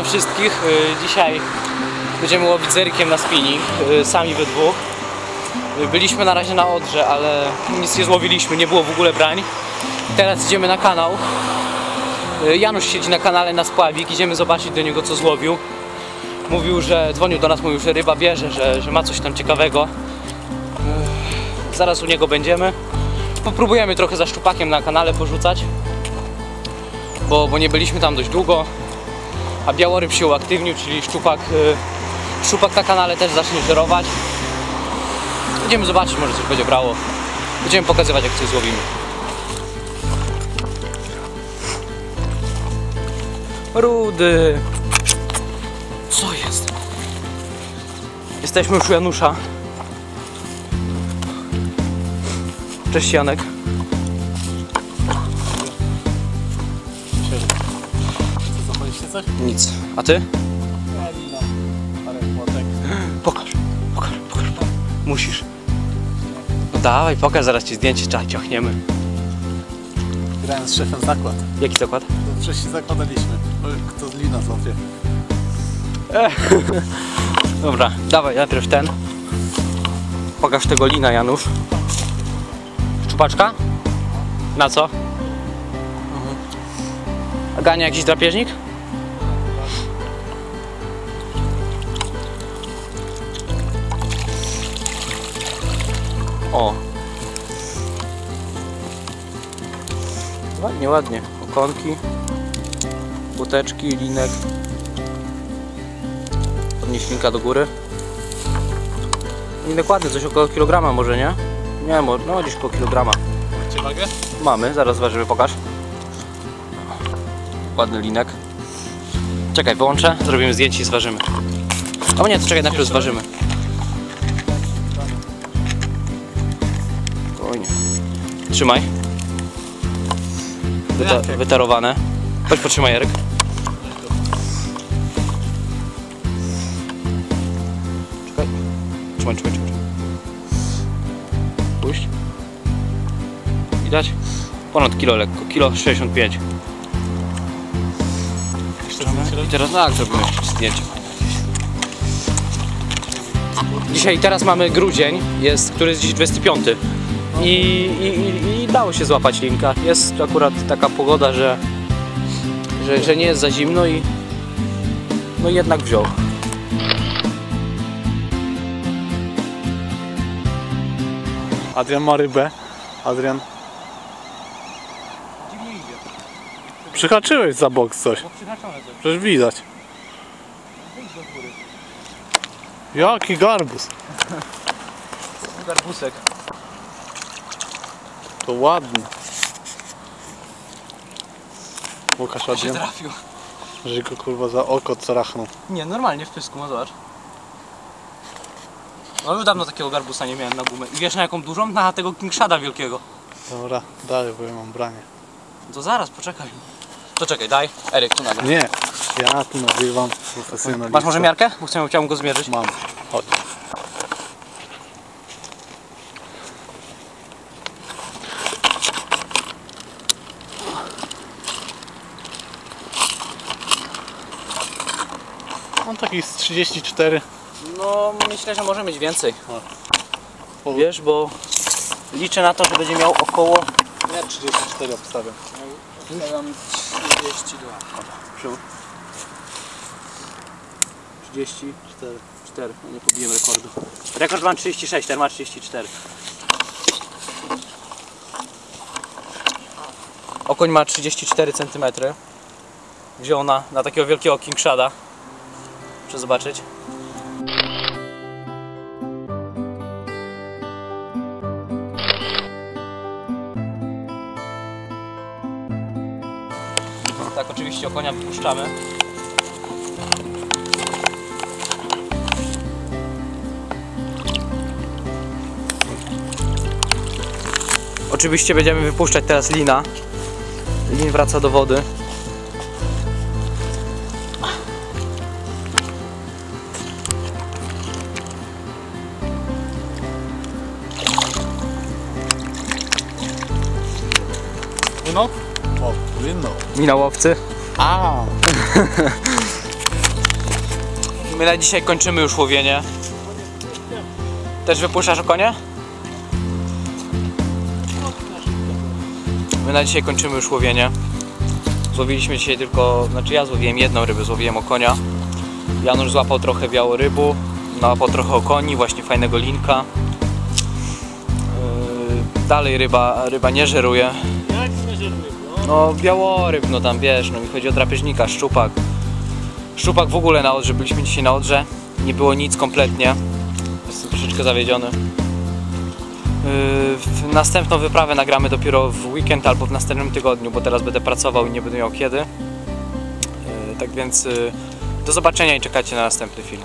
Witam wszystkich. Y, Dzisiaj będziemy łowić z Erykiem na spinning, y, sami we dwóch. Y, Byliśmy na razie na Odrze, ale nic nie złowiliśmy, nie było w ogóle brań. Teraz idziemy na kanał. Janusz siedzi na kanale na spławik, idziemy zobaczyć do niego co złowił. Mówił, że dzwonił do nas, mówił, że ryba bierze, że, że ma coś tam ciekawego. Zaraz u niego będziemy. Popróbujemy trochę za szczupakiem na kanale porzucać, bo, bo nie byliśmy tam dość długo a białoryb się uaktywnił, czyli szczupak, y, szczupak na kanale też zacznie żerować. Będziemy zobaczyć, może coś będzie brało. Będziemy pokazywać jak coś złowimy. Rudy! Co jest? Jesteśmy już u Janusza. Cześć Janek. Zapaliście coś? Nic. A ty? Ja wino. Parę płotek. Pokaż, pokaż, pokaż. Musisz. No dawaj, pokaż, zaraz ci zdjęcie cza- ciachniemy. Grałem z szefem zakład. Jaki zakład? To się zakładaliśmy. Kto z lina złapie. Dobra, dawaj najpierw ten. Pokaż tego lina, Janusz. Szczupaczka? Na co? A Gania jakiś drapieżnik? O. Ładnie, ładnie. Okonki, łuteczki, linek. Podnieś linka do góry. Linek ładny, coś około kilograma może, nie? Nie, mo- no gdzieś około kilograma. Macie wagę? Mamy, zaraz ważymy, pokaż. Ładny linek. Czekaj, wyłączę, zrobimy zdjęcie i zważymy. O nie, to czekaj, najpierw zważymy. Trzymaj. Wyta wytarowane. Chodź potrzymaj, Jarek. Czekaj. Trzymaj, trzymaj, trzymaj. Puść. Widać? Ponad kilo lekko, kilo 65. Jeszcze zdjęcie I teraz tak zrobimy zdjęcie. Dzisiaj, teraz mamy grudzień, jest, który jest dziś 25. I, i, i, I dało się złapać linka. Jest akurat taka pogoda, że, że, że nie jest za zimno i no jednak wziął. Adrian ma rybę. Adrian. Dziwnie idzie, Przyhaczyłeś za bok coś. przyhaczone coś. Przecież widać. Wyjdź do góry. Jaki garbus. Garbusek. To ładny. Łukasz Się Adrian, trafił. że go kurwa za oko carachnął. Nie, normalnie w pysku, no zobacz. No już dawno takiego garbusa nie miałem na gumę. I wiesz na jaką dużą? Na tego Kingshada wielkiego. Dobra, dalej, bo ja mam branie. To zaraz, poczekaj. To czekaj, daj. Eryk, tu nagle. Nie, ja tu nagrywam profesjonalnie. Masz może miarkę? Bo chciałem, chciałem go zmierzyć. Mam. Chodź. Mam taki z 34. No myślę, że może mieć więcej. Po- Wiesz, bo liczę na to, że będzie miał około Nie, 34 obstawiam. Stawiam 32. Przód. 34. 4. No nie pobiłem rekordu. Rekord mam 36, ten ma 34. Okoń ma 34 cm. Wziął na, na takiego wielkiego kingshada. Muszę zobaczyć. Tak, oczywiście okonia wypuszczamy. Oczywiście będziemy wypuszczać teraz lina. Lin wraca do wody. Płynął? O, płynął. Mina łowcy. A. My na dzisiaj kończymy już łowienie. Też wypuszczasz konie? My na dzisiaj kończymy już łowienie. Złowiliśmy dzisiaj tylko, znaczy ja złowiłem jedną rybę, złowiłem okonia. Janusz złapał trochę białorybu, nałapał trochę okoni, właśnie fajnego linka. Yy, dalej ryba, ryba nie żeruje. Zmierzymy? No białoryb, no tam wiesz, no mi chodzi o drapieżnika, szczupak. Szczupak w ogóle na odrze, byliśmy dzisiaj na odrze, nie było nic kompletnie. Jestem troszeczkę zawiedziony. Yy, następną wyprawę nagramy dopiero w weekend albo w następnym tygodniu, bo teraz będę pracował i nie będę miał kiedy. Yy, tak więc yy, do zobaczenia i czekajcie na następny film.